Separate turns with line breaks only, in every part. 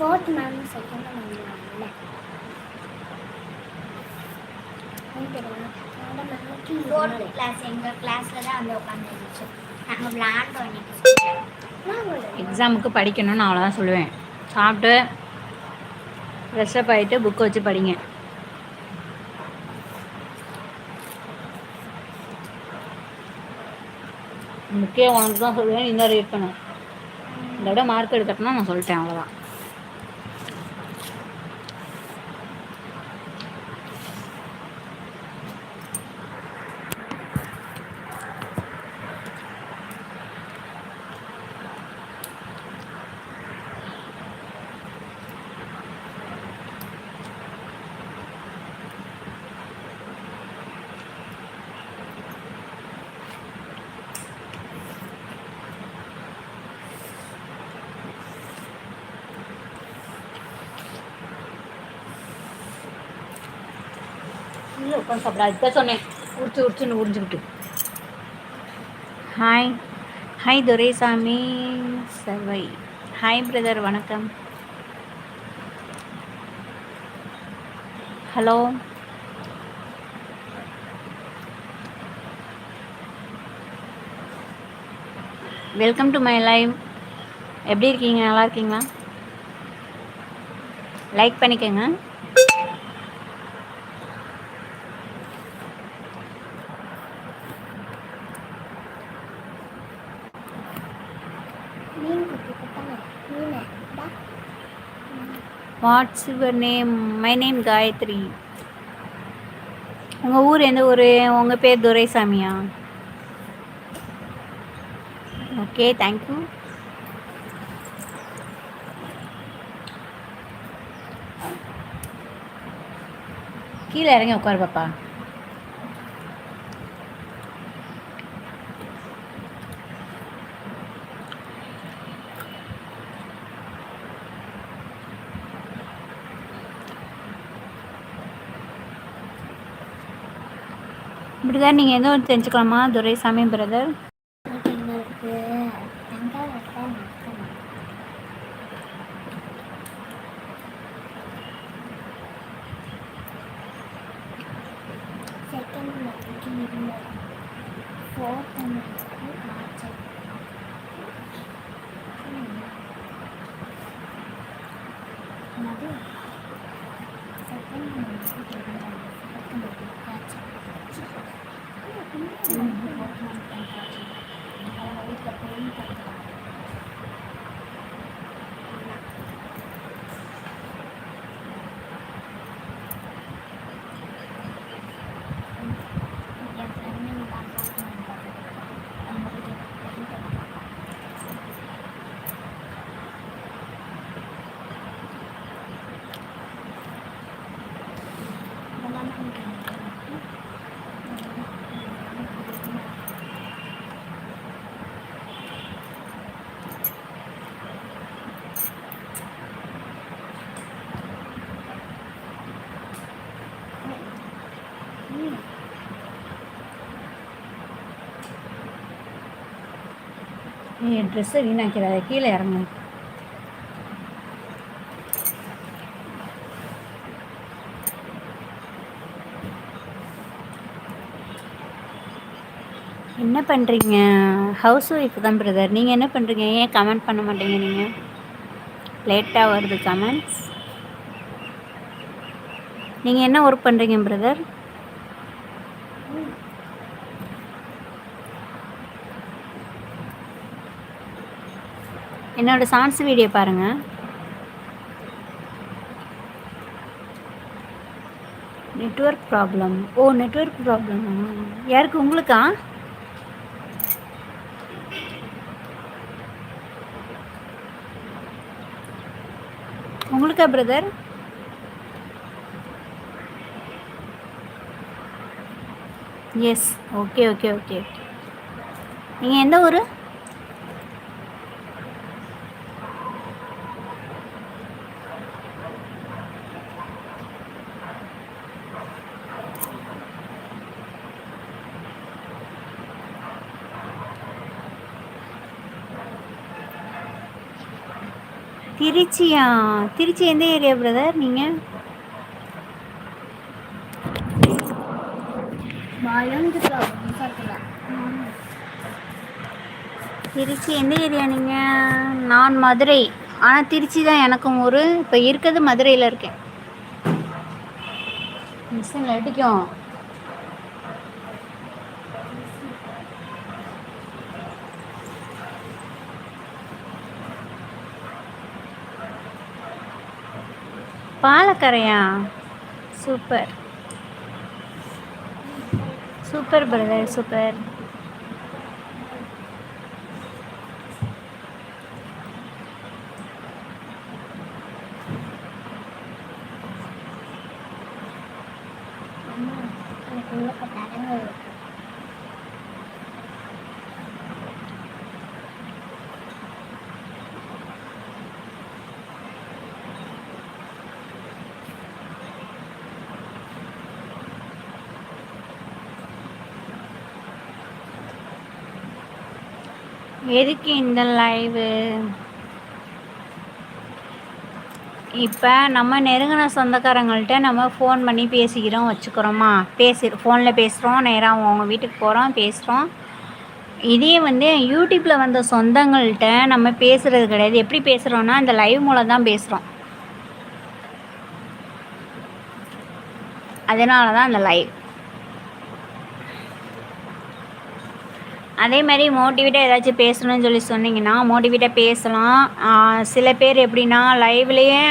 Fourth ma'am second ma'am வரல
fourth class எங்கள் கிளாஸில் தான் வந்து உட்காந்துருந்துச்சு நாங்கள் விளாண்டோம் இன்னைக்கு ஸ்கூலில்
எக்ஸாமுக்கு படிக்கணும்னு அவ்வளோதான் சொல்லுவேன். சாப்பிட்டு ஃப்ரெஷ்அப் ஆகிட்டு புக்கை வச்சு படிங்க. முக்கியம் உனக்கு தான் சொல்லுவேன் தான் ரீட் பண்ணும் இந்த விட மார்க் எடுக்கட்டும்னா நான் சொல்லிட்டேன் அவ்வளோதான் இல்லை உட்காந்து சாப்பிட. அதுதான் சொன்னேன். உரிச்சு உரிச்சுன்னு உறிஞ்சுக்கிட்டு ஹாய் ஹாய் துரைசாமி. சர்வை. ஹாய் பிரதர் வணக்கம். Hello welcome to my live எப்படி இருக்கீங்க? நல்லா இருக்கீங்களா? லைக் பண்ணிக்கோங்க
மீன் குட்டி குத்தாங்க மீன் டா
what's your name my name Gayathri உங்கள் ஊர் எந்த ஊர்? உங்கள் பேர் துரைசாமியா? ஓகே தேங்க்யூ கீழே இறங்கி உட்காரு பாப்பா. இப்படி தான் நீங்கள் எதுவும் ஒன்று தெரிஞ்சுக்கலாமா? துரைசாமி பிரதர்
என்
ட்ரெஸ்ஸை வீணாக்கிறாத கீழே இறங்கு. என்ன பண்ணுறீங்க ஹவுஸ் ஒய்ஃப் தான் பிரதர் நீங்கள் என்ன பண்ணுறீங்க ஏன் கமெண்ட் பண்ண மாட்டீங்க நீங்கள் லேட்டாக வருது கமெண்ட்ஸ் நீங்கள் என்ன ஒர்க் பண்ணுறீங்க பிரதர் என்னோட சாங்ஸ் வீடியோ பாருங்கள் network problem oh network problem யாருக்கு உங்களுக்கா? உங்களுக்கா brother yes okay okay okay okay நீங்கள் எந்த ஊர்? திருச்சியா? திருச்சி எந்த ஏரியா பிரதர் நீங்கள் திருச்சி எந்த ஏரியா நீங்கள் நான் மதுரை. ஆனால் திருச்சி தான் எனக்கும் ஒரு இப்போ இருக்கிறது மதுரையில் இருக்கேன். மிஷினில் அடிக்கும். பாலக்கரையா? சூப்பர். Super brother super. எதுக்கு இந்த லைவு இப்போ நம்ம நெருங்கின சொந்தக்காரங்கள்ட்ட நம்ம ஃபோன் பண்ணி பேசிக்கிறோம் வச்சுக்கிறோமா? பேசி ஃபோனில் பேசுகிறோம் நேராக அவங்க வீட்டுக்கு போகிறோம் பேசுகிறோம் இதே வந்து யூடியூப்பில் வந்த சொந்தங்கள்கிட்ட நம்ம பேசுகிறது கிடையாது. எப்படி பேசுகிறோன்னா இந்த லைவ் மூலம் தான் பேசுகிறோம் அதனால தான் அந்த லைவ் அதே மாதிரி மோட்டிவேட்டாக ஏதாச்சும் பேசணும்னு சொல்லி சொன்னீங்கன்னா மோட்டிவேட்டாக பேசலாம். சில பேர் எப்படின்னா லைவ்லேயே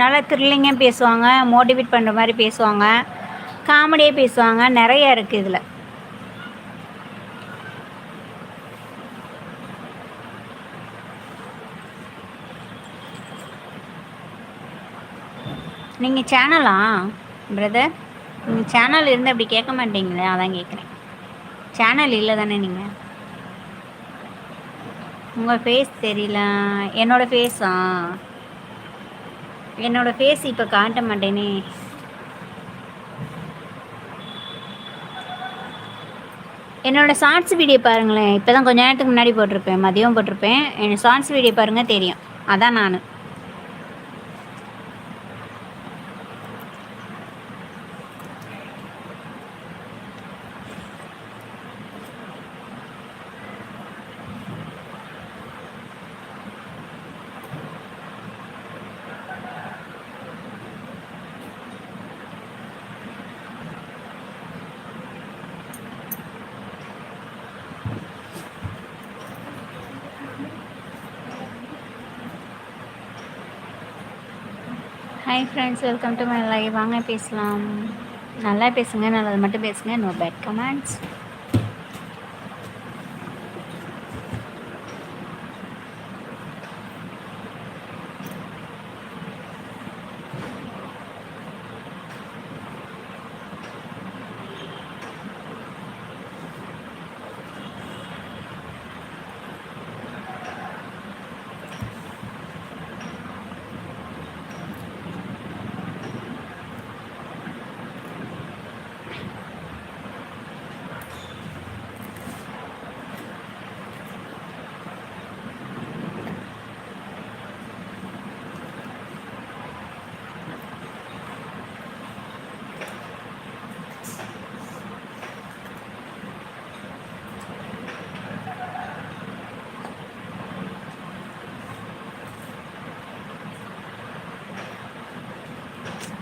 நல்லா த்ரில்லிங்காக பேசுவாங்க மோட்டிவேட் பண்ணுற மாதிரி பேசுவாங்க. காமெடியாக பேசுவாங்க நிறைய இருக்குது இதில். நீங்கள் சேனலா பிரதர் நீங்கள் சேனல் இருந்து அப்படி கேட்க மாட்டீங்களே அதான் கேட்குறேன். சேனல் இல்லை தானே நீங்கள் உங்கள் ஃபேஸ் தெரியல. என்னோடய ஃபேஸா என்னோடய ஃபேஸ் இப்போ காட்ட மாட்டேனே. என்னோடய ஷார்ட்ஸ் வீடியோ பாருங்களேன். இப்போ தான் கொஞ்ச நேரத்துக்கு முன்னாடி போட்டிருப்பேன். மதியம் போட்டிருப்பேன். என் ஷார்ட்ஸ் வீடியோ பாருங்கள் தெரியும். அதான் நான். Hi friends welcome to my live வாங்க பேசலாம். நல்லா பேசுங்க நல்லது மட்டும் பேசுங்க. No bad comments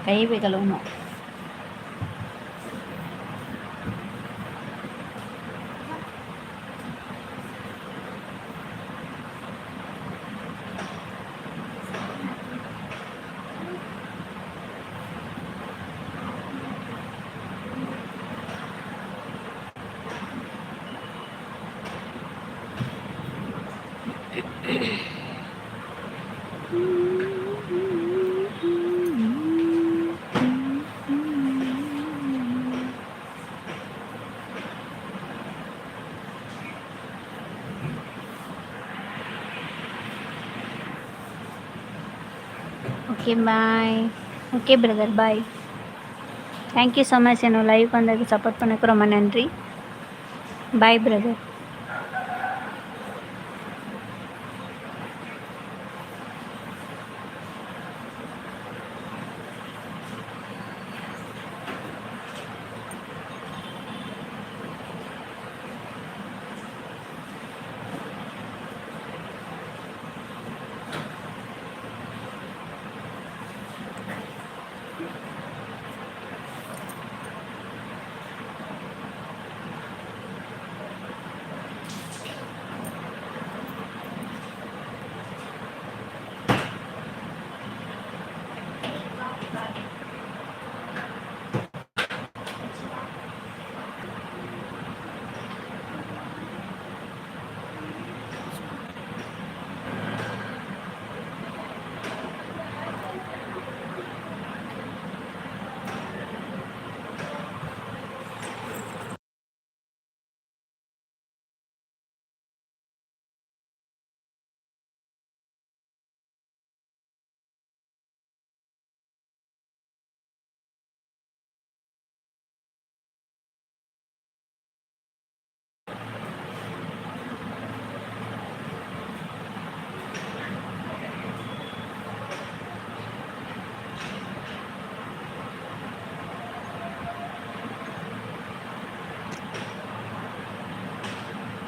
Cây 伦布 okay bye okay brother bye thank you so much என்னோட லைவ் வந்ததுக்கு சப்போர்ட் பண்ணக்கு ரொம்ப நன்றி. பாய் பிரதர்